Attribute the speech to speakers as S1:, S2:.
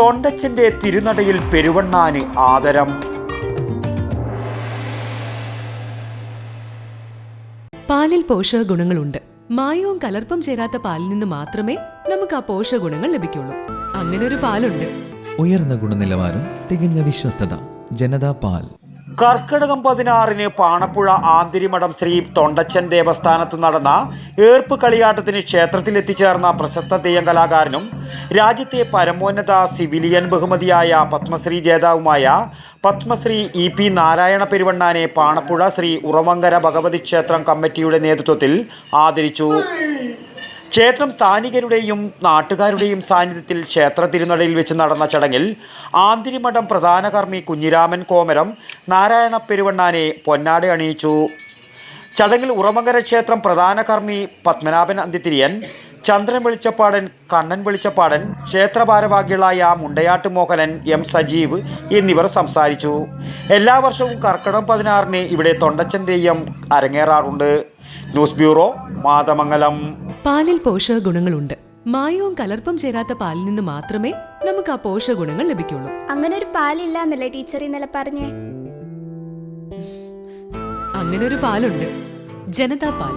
S1: തൊണ്ടച്ചന്റെ തിരുനടയിൽ പെരുവണ്ണാന് ആദരം.
S2: പാലിൽ പോഷക ഗുണങ്ങളുണ്ട്. മായവും കലർപ്പും ചേരാത്ത പാലിൽ നിന്ന് മാത്രമേ നമുക്ക് ആ പോഷക ഗുണങ്ങൾ ലഭിക്കുള്ളൂ. അങ്ങനെ ഒരു പാലുണ്ട്.
S3: ഉയർന്ന ഗുണനിലവാരം തികഞ്ഞ വിശ്വസ്തത ജനതാ പാൽ.
S1: കർക്കിടകം പതിനാറിന് പാണപ്പുഴ ആന്തിരിമഠം ശ്രീ തൊണ്ടച്ചൻ ദേവസ്ഥാനത്ത് നടന്ന ഏർപ്പ് കളിയാട്ടത്തിന് ക്ഷേത്രത്തിലെത്തിച്ചേർന്ന പ്രശസ്ത തെയ്യം കലാകാരനും രാജ്യത്തെ പരമോന്നത സിവിലിയൻ ബഹുമതിയായ പത്മശ്രീ ജേതാവുമായ പത്മശ്രീ ഇ പി നാരായണ പെരുവണ്ണാനെ പാണപ്പുഴ ശ്രീ ഉറവങ്കര ഭഗവതി ക്ഷേത്രം കമ്മിറ്റിയുടെ നേതൃത്വത്തിൽ ആദരിച്ചു. ക്ഷേത്രം സ്ഥാനികരുടെയും നാട്ടുകാരുടെയും സാന്നിധ്യത്തിൽ ക്ഷേത്ര തിരുനടയിൽ വെച്ച് നടന്ന ചടങ്ങിൽ ആന്തിരിമഠം പ്രധാന കർമ്മി കുഞ്ഞിരാമൻ കോമരം നാരായണ പെരുവണ്ണാനെ പൊന്നാട അണിയിച്ചു. ചടങ്ങിൽ ഉറമങ്കര ക്ഷേത്രം പ്രധാന കർമ്മി പത്മനാഭൻ അന്തിത്തിരിയൻ ചന്ദ്രൻ വെളിച്ചപ്പാടൻ കണ്ണൻ വെളിച്ചപ്പാടൻ ക്ഷേത്രഭാരവാഹികളായ മുണ്ടയാട്ട് മോഹനൻ എം സജീവ് എന്നിവർ സംസാരിച്ചു. എല്ലാ വർഷവും കർക്കിടകം പതിനാറിന് ഇവിടെ Thondachan theyyam അരങ്ങേറാറുണ്ട്. News bureau Mathamangalam.
S2: പാലിൽ പോഷക ഗുണങ്ങളുണ്ട് മായവും കലർപ്പും ചേരാത്ത പാലിൽ നിന്ന് മാത്രമേ നമുക്ക് ആ പോഷക ഗുണങ്ങൾ ലഭിക്കുള്ളൂ.
S4: അങ്ങനെ ഒരു പാലില്ല എന്നല്ലേ ടീച്ചർ ഇന്നലെ പറഞ്ഞേ?
S2: അങ്ങനെ ഒരു പാലുണ്ട്. ജനതാ പാൽ.